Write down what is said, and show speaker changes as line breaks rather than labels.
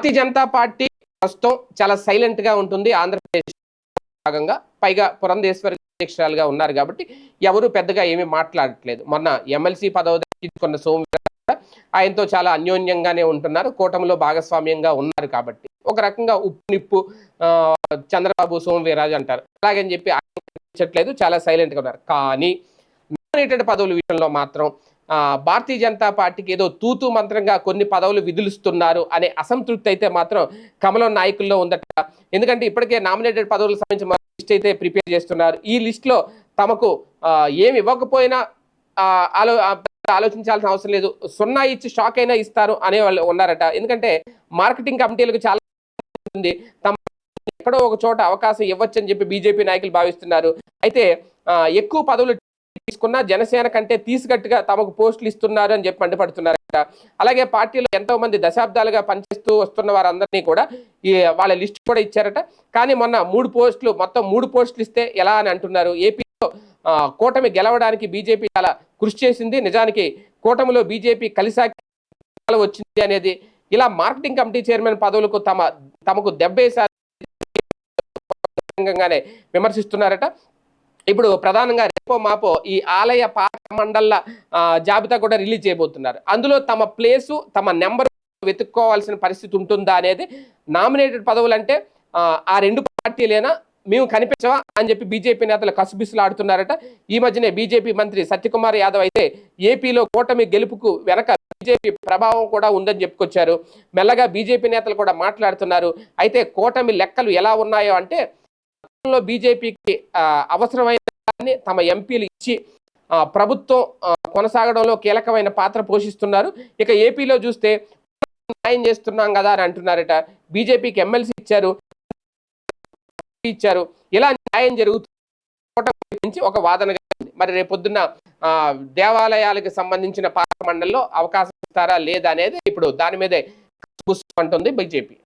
Bharatiya Janata party ప్రస్తుతం చాలా సైలెంట్గా ఉంటుంది. ఆంధ్రప్రదేశ్ భాగంగా పైగా పురంధేశ్వరి అధ్యక్షురాలుగా ఉన్నారు కాబట్టి ఎవరు పెద్దగా ఏమీ మాట్లాడట్లేదు. మొన్న ఎమ్మెల్సీ పదవి దక్కించుకున్న సోమవీర ఆయనతో చాలా అన్యోన్యంగానే ఉంటున్నారు. కూటమిలో భాగస్వామ్యంగా ఉన్నారు కాబట్టి. ఒక రకంగా ఉప్పు నిప్పు చంద్రబాబు సోమవీరాజు అంటారు. అలాగని చెప్పి ఆయన చాలా సైలెంట్గా ఉన్నారు. కానీ నామినేటెడ్ పదవుల విషయంలో మాత్రం భారతీయ జనతా పార్టీకి ఏదో తూతు మంత్రంగా కొన్ని పదవులు విధులుస్తున్నారు అనే అసంతృప్తి అయితే మాత్రం కమలం నాయకుల్లో ఉందట. ఎందుకంటే ఇప్పటికే నామినేటెడ్ పదవులకు సంబంధించి లిస్ట్ అయితే ప్రిపేర్ చేస్తున్నారు. ఈ లిస్ట్లో తమకు ఏమి ఇవ్వకపోయినా ఆలో ఆలోచించాల్సిన అవసరం లేదు. సున్నా ఇచ్చి షాక్ అయినా ఇస్తారు అనే వాళ్ళు ఉన్నారట. ఎందుకంటే మార్కెటింగ్ కమిటీలకు చాలా ఉంది. తమ ఎక్కడో ఒక చోట అవకాశం ఇవ్వచ్చని చెప్పి బీజేపీ నాయకులు భావిస్తున్నారు. అయితే ఎక్కువ పదవులు తీసుకున్న జనసేన కంటే తీసుగట్టుగా తమకు పోస్టులు ఇస్తున్నారు అని చెప్పి మండిపడుతున్నారు అలాగే పార్టీలో ఎంతో మంది దశాబ్దాలుగా పనిచేస్తూ వస్తున్న వారందరినీ కూడా ఈ వాళ్ళ లిస్ట్ కూడా ఇచ్చారట. కానీ మొన్న మూడు పోస్టులు మొత్తం మూడు పోస్టులు ఇస్తే ఎలా అని అంటున్నారు? ఏపీలో కూటమి గెలవడానికి బీజేపీ చాలా కృషి చేసింది. నిజానికి కూటమిలో బీజేపీ కలిసాకి వచ్చింది అనేది ఇలా మార్కెటింగ్ కమిటీ చైర్మన్ పదవులకు తమ తమకు దెబ్బేశారు. విమర్శిస్తున్నారట. ఇప్పుడు ప్రధానంగా రేపో మాపో ఈ ఆలయ పాత మండళ్ళ జాబితా కూడా రిలీజ్ చేయబోతున్నారు. అందులో తమ ప్లేసు తమ నెంబర్ వెతుక్కోవాల్సిన పరిస్థితి ఉంటుందా అనేది నామినేటెడ్ పదవులు అంటే ఆ, రెండు పార్టీలైనా మేము కనిపించవా అని చెప్పి బీజేపీ నేతలు కసుబిసులు ఆడుతున్నారట ఈ మధ్యనే బీజేపీ మంత్రి సత్యకుమార్ యాదవ్ అయితే ఏపీలో కూటమి గెలుపుకు వెనక బీజేపీ ప్రభావం కూడా ఉందని చెప్పుకొచ్చారు. మెల్లగా బీజేపీ నేతలు కూడా మాట్లాడుతున్నారు. అయితే కూటమి లెక్కలు ఎలా ఉన్నాయో అంటే లో బీజేపీకి అవసరమైన దాన్ని తమ ఎంపీలు ఇచ్చి ప్రభుత్వం కొనసాగడంలో కీలకమైన పాత్ర పోషిస్తున్నారు. ఇక ఏపీలో చూస్తే న్యాయం చేస్తున్నాం కదా అని అంటున్నారట. బీజేపీకి ఎమ్మెల్సీ ఇచ్చారు. ఇచ్చారు. ఇలా న్యాయం జరుగుతుంది ఒక వాదన మరి రేపొద్దున ఆ, దేవాలయాలకు సంబంధించిన పాలక మండలిలో అవకాశం ఇస్తారా లేదా అనేది ఇప్పుడు దాని మీదే అంటుంది బీజేపీ.